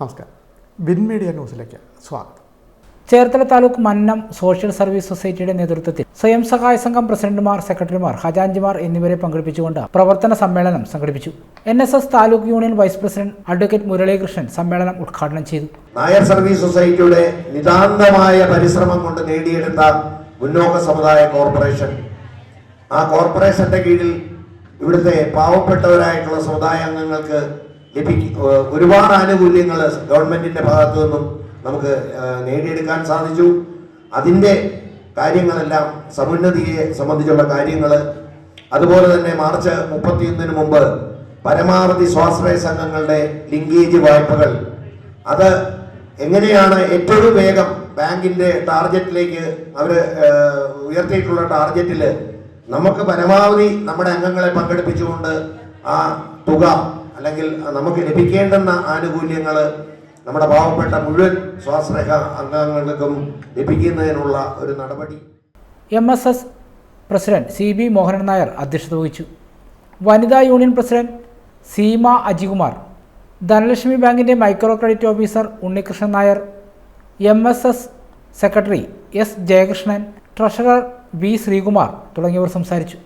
നമസ്കാരം. Win media ന്യൂസിലേക്ക് സ്വാഗതം. ചേർത്തല താലൂക്ക് മന്നം സോഷ്യൽ സർവീസ് സൊസൈറ്റിയുടെ നേതൃത്വത്തിൽ സ്വയം സഹായ സംഘം പ്രസിഡന്റുമാർ സെക്രട്ടറിമാർ ഹജാൻജിമാർ എന്നിവരെ പങ്കെടുപ്പിച്ചുകൊണ്ട് പ്രവർത്തന സമ്മേളനം സംഘടിപ്പിച്ചു. N S S taluk union vice president advocate Muralikrishnan സമ്മേളനം ഉദ്ഘാടനം ചെയ്തു. നായർ സർവീസ് സൊസൈറ്റിയുടെ നിതാന്തമായ പരിശ്രമം കൊണ്ട് നേടിയെടുത്ത മുന്നോക്ക സമുദായ കോർപ്പറേഷൻ. ആ കോർപ്പറേഷന്റെ കീഴിൽ ഇവിടുത്തെ പാവപ്പെട്ടവരായിട്ടുള്ള സമുദായ അംഗങ്ങൾക്ക് ലഭിക്ക ഒരുപാട് ആനുകൂല്യങ്ങൾ ഗവൺമെന്റിന്റെ ഭാഗത്തു നിന്നും നമുക്ക് നേടിയെടുക്കാൻ സാധിച്ചു. അതിന്റെ കാര്യങ്ങളെല്ലാം സമുന്നതിയെ സംബന്ധിച്ചുള്ള കാര്യങ്ങൾ അതുപോലെ തന്നെ മാർച്ച് മുപ്പത്തിയൊന്നിന് മുമ്പ് പരമാവധി സ്വാശ്രയ സംഘങ്ങളുടെ ലിങ്കേജ് വായ്പകൾ. അത് എങ്ങനെയാണ് ഏറ്റവും വേഗം ബാങ്കിന്റെ ടാർഗറ്റിലേക്ക് അവർ ഉയർത്തിയിട്ടുള്ള ടാർഗറ്റിൽ നമുക്ക് പരമാവധി നമ്മുടെ അംഗങ്ങളെ പങ്കെടുപ്പിച്ചുകൊണ്ട് ആ തുക അല്ലെങ്കിൽ നമുക്ക് ലഭിക്കേണ്ടുന്ന ആനുകൂല്യങ്ങൾ നമ്മുടെ പാവപ്പെട്ട മുഴുവൻ സ്വാശ്രയ അംഗങ്ങൾക്കും ലഭിക്കുന്നതിനുള്ള ഒരു നടപടി. M S S president C B Mohanan Nair അധ്യക്ഷത വഹിച്ചു. വനിതാ യൂണിയൻ പ്രസിഡന്റ് സീമ അജികുമാർ ധനലക്ഷ്മി ബാങ്കിന്റെ micro credit officer Unnikrishnan Nair M S S secretary S Jayakrishnan treasurer V Sreekumar തുടങ്ങിയവർ സംസാരിച്ചു.